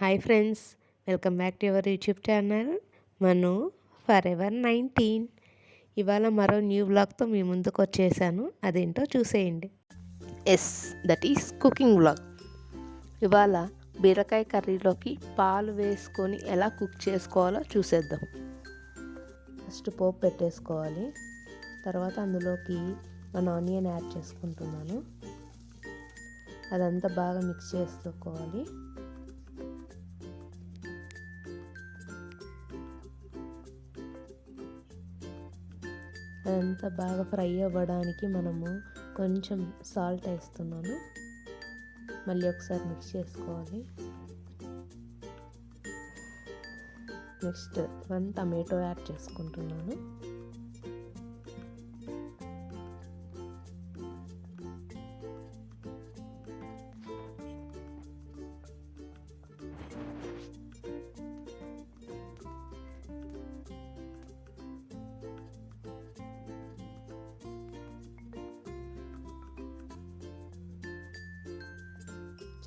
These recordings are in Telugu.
Hi friends welcome back to your YouTube channel. Manu forever nineteen. ఇవాళ మరో న్యూ బ్లాగ్తో మీ ముందుకు వచ్చేసాను. అదేంటో చూసేయండి. Yes that is cooking blog ఇవాళ బీరకాయ కర్రీలోకి పాలు వేసుకొని ఎలా కుక్ చేసుకోవాలో చూసేద్దాం. ఫస్ట్ పోపు పెట్టేసుకోవాలి. తర్వాత అందులోకి మన ఆనియన్ యాడ్ చేసుకుంటున్నాను. అదంతా బాగా మిక్స్ చేసుకోవాలి. అదంతా బాగా ఫ్రై అవ్వడానికి మనము కొంచెం సాల్ట్ వేస్తున్నాను. మళ్ళీ ఒకసారి మిక్స్ చేసుకోవాలి. నెక్స్ట్ వన్ టమాటో యాడ్ చేసుకుంటున్నాను.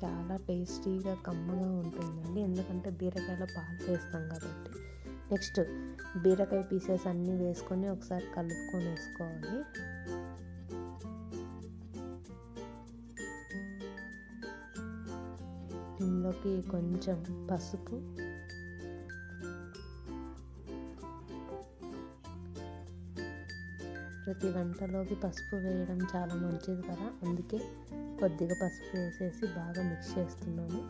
చాలా టేస్టీగా కమ్మగా ఉంటుందండి. ఎందుకంటే బీరకాయలో పాలు వేస్తాం కాబట్టి. నెక్స్ట్ బీరకాయ పీసెస్ అన్నీ వేసుకొని ఒకసారి కలుపుకొని వేసుకోవాలి. ఇందులోకి కొంచెం పసుపు ప్రతి వంటలోకి పసుపు వేయడం చాలా మంచిది కదా. అందుకే కొద్దిగా పసుపు వేసేసి బాగా మిక్స్ చేస్తున్నాను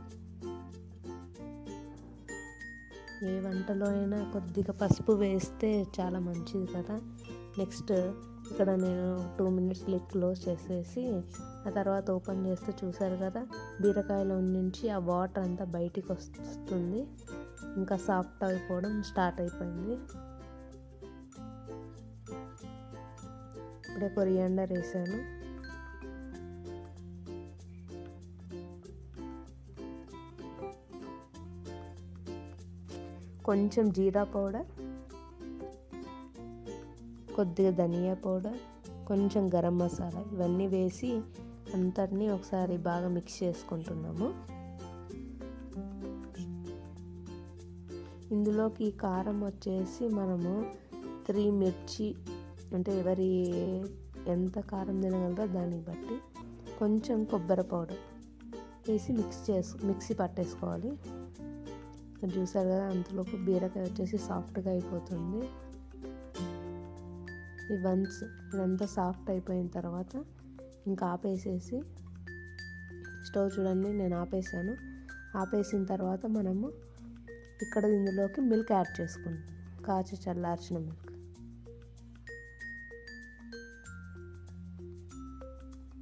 ఏ వంటలో అయినా కొద్దిగా పసుపు వేస్తే చాలా మంచిది కదా. నెక్స్ట్ ఇక్కడ నేను టూ మినిట్స్ లిక్ క్లోజ్ చేసేసి ఆ తర్వాత ఓపెన్ చేస్తే చూసారు కదా. బీరకాయలో నుంచి ఆ వాటర్ అంతా బయటికి వస్తుంది. ఇంకా సాఫ్ట్ అయిపోవడం స్టార్ట్ అయిపోయింది. ఇప్పుడే కొరియాండర్ వేసాను. కొంచెం జీరా పౌడర్ కొద్దిగా ధనియా పౌడర్ కొంచెం గరం మసాలా ఇవన్నీ వేసి అంతటినీ ఒకసారి బాగా మిక్స్ చేసుకుంటున్నాము. ఇందులోకి కారం వచ్చేసి మనము త్రీ మిర్చి అంటే ఎవరి ఎంత కారం తినగలరో దాన్ని బట్టి కొంచెం కొబ్బరి పౌడర్ వేసి మిక్స్ చేసు మిక్సీ పట్టేసుకోవాలి. చూసారు కదా అంతలోపు బీరకాయ వచ్చేసి సాఫ్ట్గా అయిపోతుంది. ఈ వన్స్ ఇదంతా సాఫ్ట్ అయిపోయిన తర్వాత ఇంకా ఆపేసేసి స్టవ్ చూడండి నేను ఆపేసాను ఆపేసిన తర్వాత మనము ఇక్కడ ఇందులోకి మిల్క్ యాడ్ చేసుకుంటాం కాచి చల్లార్చిన మిల్క్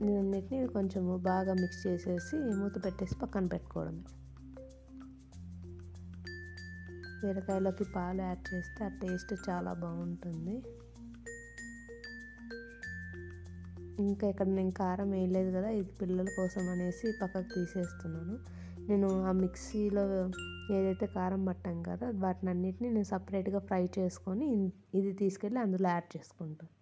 దీన్నిటిని కొంచెము బాగా మిక్స్ చేసేసి మూత పెట్టేసి పక్కన పెట్టుకోవడమే. బీరకాయలోకి పాలు యాడ్ చేస్తే ఆ టేస్ట్ చాలా బాగుంటుంది. ఇంకా ఇక్కడ నేను కారం వేయలేదు కదా ఇది పిల్లల కోసం అనేసి పక్కకు తీసేస్తున్నాను. నేను ఆ మిక్సీలో ఏదైతే కారం పట్టాం కదా వాటిని అన్నిటిని నేను సపరేట్గా ఫ్రై చేసుకొని ఇది తీసుకెళ్ళి అందులో యాడ్ చేసుకుంటాను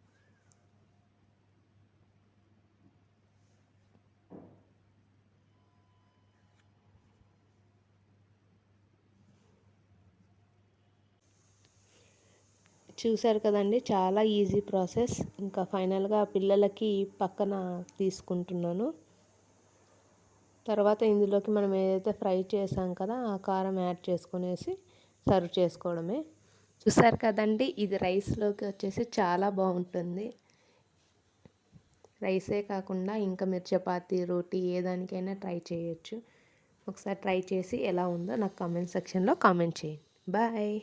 చూశారు కదండి చాలా ఈజీ ప్రాసెస్. ఇంకా ఫైనల్గా పిల్లలకి పక్కన తీసుకుంటున్నాను. తర్వాత ఇందులోకి మనం ఏదైతే ఫ్రై చేసాం కదా ఆ కారం యాడ్ చేసుకునేసి సర్వ్ చేసుకోవడమే. చూసారు కదండి ఇది రైస్లోకి వచ్చేసి చాలా బాగుంటుంది. రైసే కాకుండా ఇంకా మీరు చపాతీ రోటీ ఏ దానికైనా ట్రై చేయొచ్చు. ఒకసారి ట్రై చేసి ఎలా ఉందో నాకు కామెంట్ సెక్షన్లో కామెంట్ చేయండి. బాయ్!